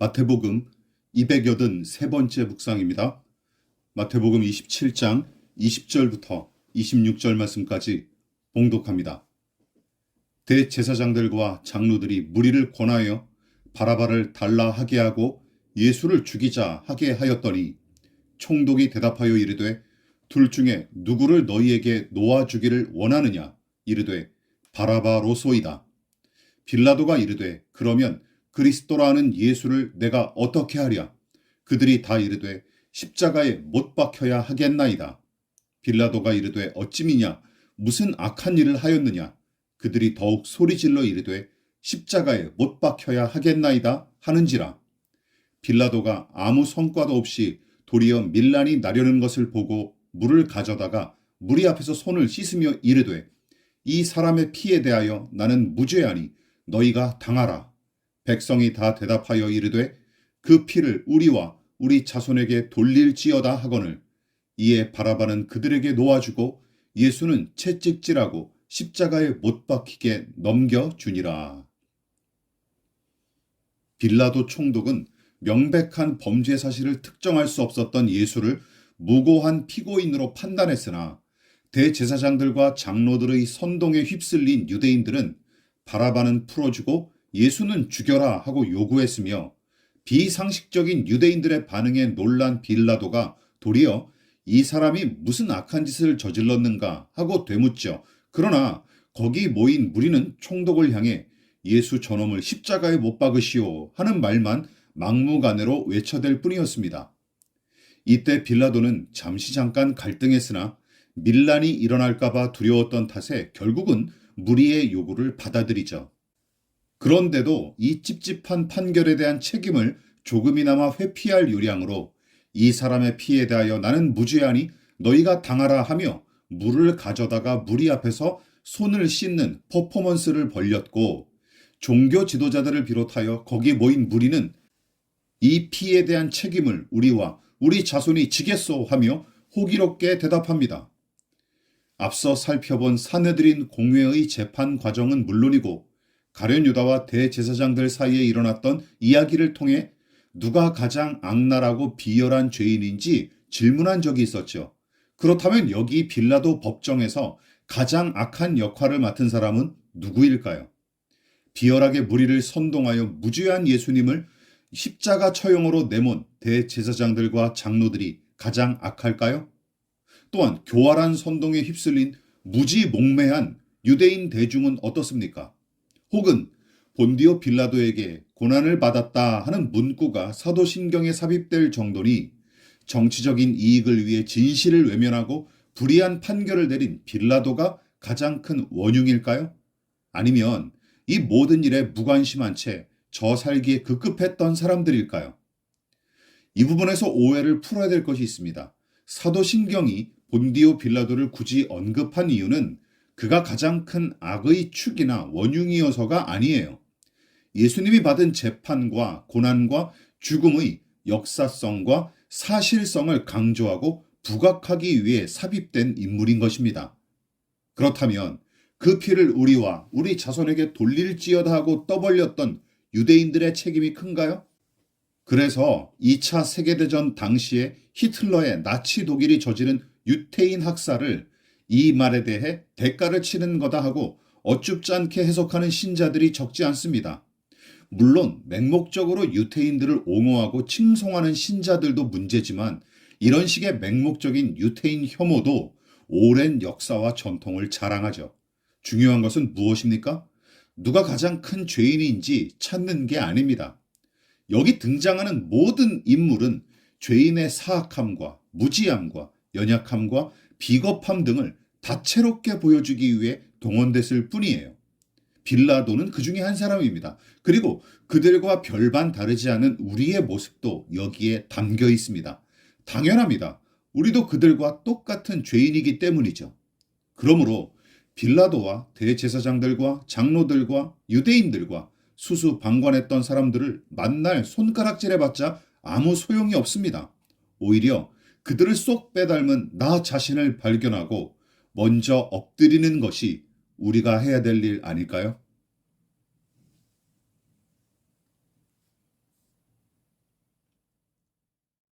마태복음 283번째 묵상입니다. 마태복음 27장 20절부터 26절 말씀까지 봉독합니다. 대제사장들과 장로들이 무리를 권하여 바라바를 달라 하게 하고 예수를 죽이자 하게 하였더니 총독이 대답하여 이르되 둘 중에 누구를 너희에게 놓아 주기를 원하느냐 이르되 바라바로소이다. 빌라도가 이르되 그러면 그리스도라는 예수를 내가 어떻게 하랴? 그들이 다 이르되 십자가에 못 박혀야 하겠나이다. 빌라도가 이르되 어찌미냐? 무슨 악한 일을 하였느냐? 그들이 더욱 소리질러 이르되 십자가에 못 박혀야 하겠나이다 하는지라. 빌라도가 아무 성과도 없이 도리어 밀란이 나려는 것을 보고 물을 가져다가 무리 앞에서 손을 씻으며 이르되 이 사람의 피에 대하여 나는 무죄하니 너희가 당하라. 백성이 다 대답하여 이르되 그 피를 우리와 우리 자손에게 돌릴지어다 하거늘 이에 바라바는 그들에게 놓아주고 예수는 채찍질하고 십자가에 못 박히게 넘겨 주니라. 빌라도 총독은 명백한 범죄 사실을 특정할 수 없었던 예수를 무고한 피고인으로 판단했으나 대제사장들과 장로들의 선동에 휩쓸린 유대인들은 바라바는 풀어주고 예수는 죽여라 하고 요구했으며 비상식적인 유대인들의 반응에 놀란 빌라도가 도리어 이 사람이 무슨 악한 짓을 저질렀는가 하고 되묻죠. 그러나 거기 모인 무리는 총독을 향해 예수 저놈을 십자가에 못 박으시오 하는 말만 막무가내로 외쳐댈 뿐이었습니다. 이때 빌라도는 잠시 잠깐 갈등했으나 밀란이 일어날까봐 두려웠던 탓에 결국은 무리의 요구를 받아들이죠. 그런데도 이 찝찝한 판결에 대한 책임을 조금이나마 회피할 요량으로 이 사람의 피에 대하여 나는 무죄하니 너희가 당하라 하며 물을 가져다가 무리 앞에서 손을 씻는 퍼포먼스를 벌렸고 종교 지도자들을 비롯하여 거기 모인 무리는 이 피에 대한 책임을 우리와 우리 자손이 지겠소 하며 호기롭게 대답합니다. 앞서 살펴본 사내들인 공회의 재판 과정은 물론이고 가련 유다와 대제사장들 사이에 일어났던 이야기를 통해 누가 가장 악랄하고 비열한 죄인인지 질문한 적이 있었죠. 그렇다면 여기 빌라도 법정에서 가장 악한 역할을 맡은 사람은 누구일까요? 비열하게 무리를 선동하여 무죄한 예수님을 십자가 처형으로 내몬 대제사장들과 장로들이 가장 악할까요? 또한 교활한 선동에 휩쓸린 무지몽매한 유대인 대중은 어떻습니까? 혹은 본디오 빌라도에게 고난을 받았다 하는 문구가 사도신경에 삽입될 정도니 정치적인 이익을 위해 진실을 외면하고 불의한 판결을 내린 빌라도가 가장 큰 원흉일까요? 아니면 이 모든 일에 무관심한 채 저 살기에 급급했던 사람들일까요? 이 부분에서 오해를 풀어야 될 것이 있습니다. 사도신경이 본디오 빌라도를 굳이 언급한 이유는 그가 가장 큰 악의 축이나 원흉이어서가 아니에요. 예수님이 받은 재판과 고난과 죽음의 역사성과 사실성을 강조하고 부각하기 위해 삽입된 인물인 것입니다. 그렇다면 그 피를 우리와 우리 자손에게 돌릴지어다 하고 떠벌렸던 유대인들의 책임이 큰가요? 그래서 2차 세계대전 당시에 히틀러의 나치 독일이 저지른 유태인 학살을 이 말에 대해 대가를 치는 거다 하고 어쭙지 않게 해석하는 신자들이 적지 않습니다. 물론 맹목적으로 유태인들을 옹호하고 칭송하는 신자들도 문제지만 이런 식의 맹목적인 유태인 혐오도 오랜 역사와 전통을 자랑하죠. 중요한 것은 무엇입니까? 누가 가장 큰 죄인인지 찾는 게 아닙니다. 여기 등장하는 모든 인물은 죄인의 사악함과 무지함과 연약함과 비겁함 등을 다채롭게 보여주기 위해 동원됐을 뿐이에요. 빌라도는 그 중에 한 사람입니다. 그리고 그들과 별반 다르지 않은 우리의 모습도 여기에 담겨 있습니다. 당연합니다. 우리도 그들과 똑같은 죄인이기 때문이죠. 그러므로 빌라도와 대제사장들과 장로들과 유대인들과 수수 방관했던 사람들을 만날 손가락질해봤자 아무 소용이 없습니다. 오히려 그들을 쏙 빼닮은 나 자신을 발견하고 먼저 엎드리는 것이 우리가 해야 될 일 아닐까요?